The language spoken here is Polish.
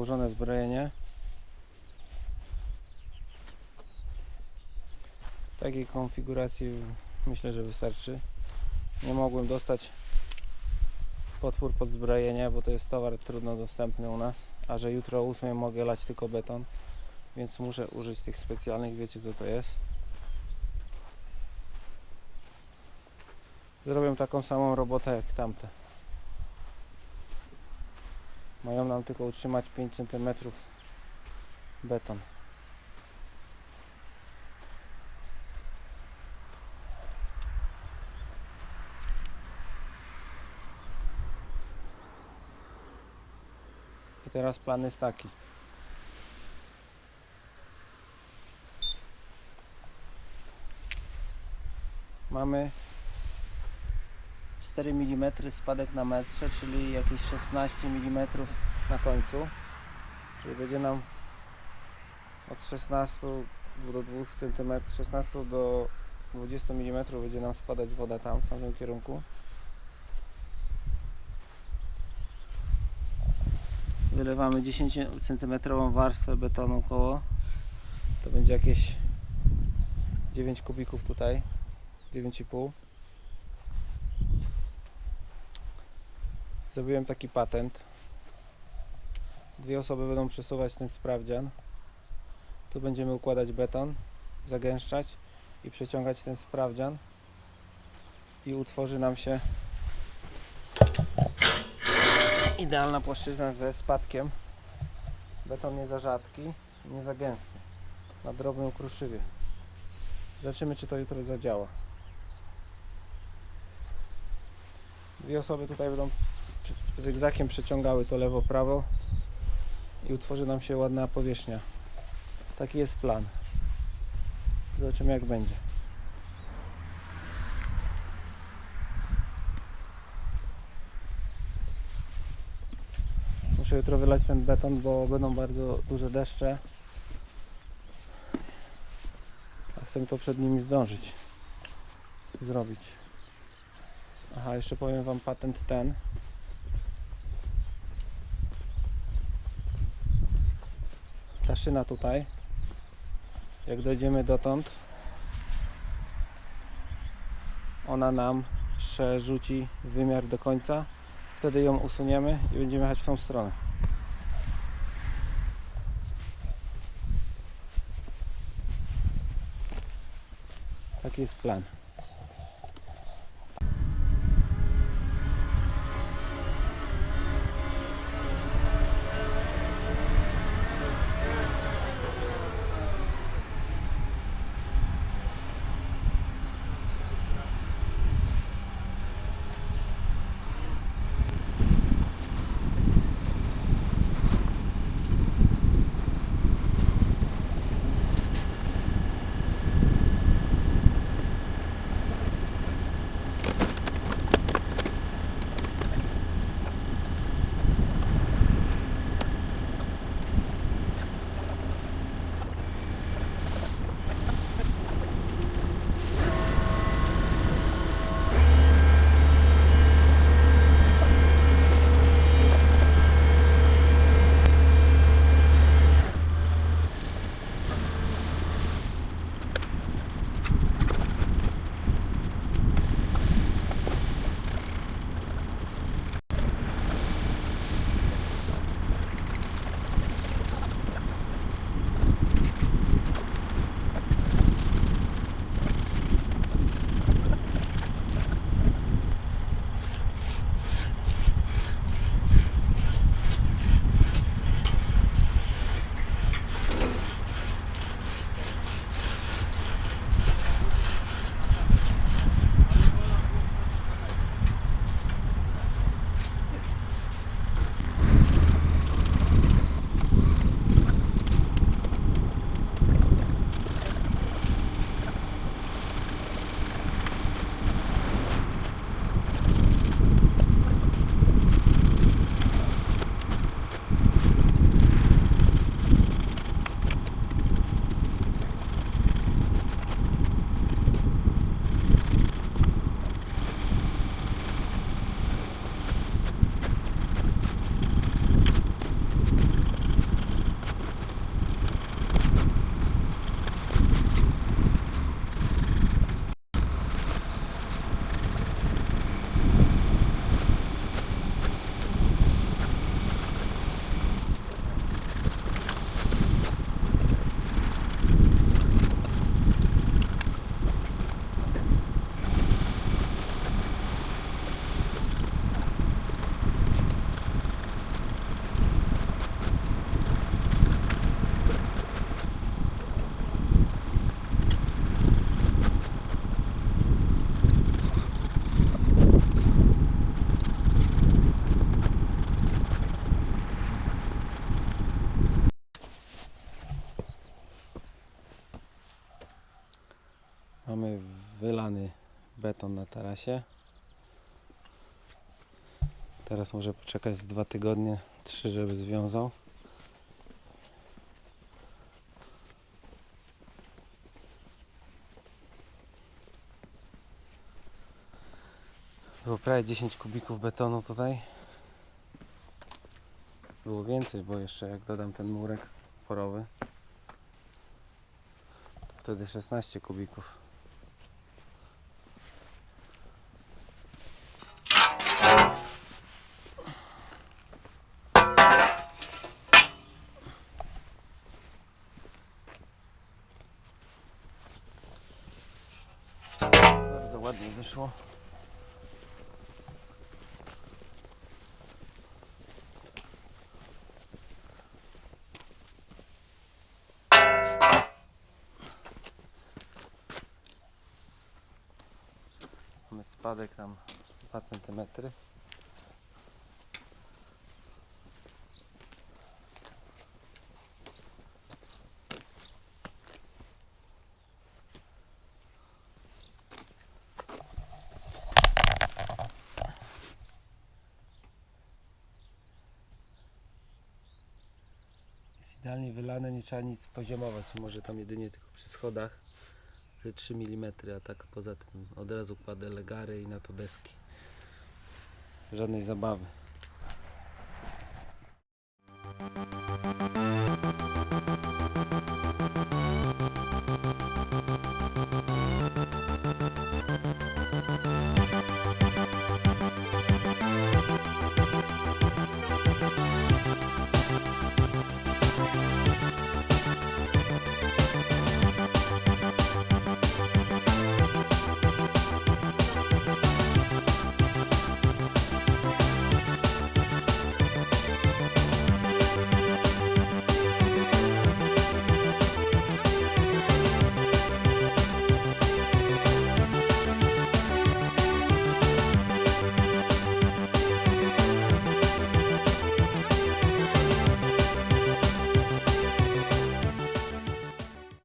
ułożone zbrojenie. Takiej konfiguracji myślę, że wystarczy. Nie mogłem dostać podpór pod zbrojenie, bo to jest towar trudno dostępny u nas. A że jutro o 8 mogę lać tylko beton, więc muszę użyć tych specjalnych, wiecie co to jest. Zrobią taką samą robotę jak tamte. Mają nam tylko utrzymać 5 cm beton. I teraz plan jest taki. Mamy 4 mm spadek na metrze, czyli jakieś 16 mm na końcu. Czyli będzie nam od 16 do 2 cm, 16 do 20 mm będzie nam spadać woda tam w tamtym kierunku. Wylewamy 10 cm warstwę betonu koło. To będzie jakieś 9 kubików tutaj. 9,5. Zrobiłem taki patent. Dwie osoby będą przesuwać ten sprawdzian. Tu będziemy układać beton, zagęszczać i przeciągać ten sprawdzian. I utworzy nam się idealna płaszczyzna ze spadkiem. Beton nie za rzadki, nie za gęsty. Na drobnym kruszywie. Zobaczymy, czy to jutro zadziała. Dwie osoby tutaj będą zygzakiem przeciągały to lewo-prawo i utworzy nam się ładna powierzchnia. Taki jest plan. Zobaczymy jak będzie. Muszę jutro wylać ten beton, bo będą bardzo duże deszcze. A chcę to przed nimi zdążyć zrobić. Aha, jeszcze powiem Wam patent ten. Ta szyna tutaj, jak dojdziemy dotąd, ona nam przerzuci wymiar do końca. Wtedy ją usuniemy i będziemy jechać w tą stronę. Taki jest plan. Beton na tarasie. Teraz może poczekać z dwa tygodnie, trzy, żeby związał. Było prawie 10 kubików betonu tutaj. Było więcej, bo jeszcze jak dodam ten murek porowy, to wtedy 16 kubików. Ładnie wyszło. Mamy spadek tam 2 cm. Idealnie wylane, nie trzeba nic poziomować. Może tam jedynie tylko przy schodach ze 3 mm, a tak poza tym od razu kładę legary i na to deski. Żadnej zabawy.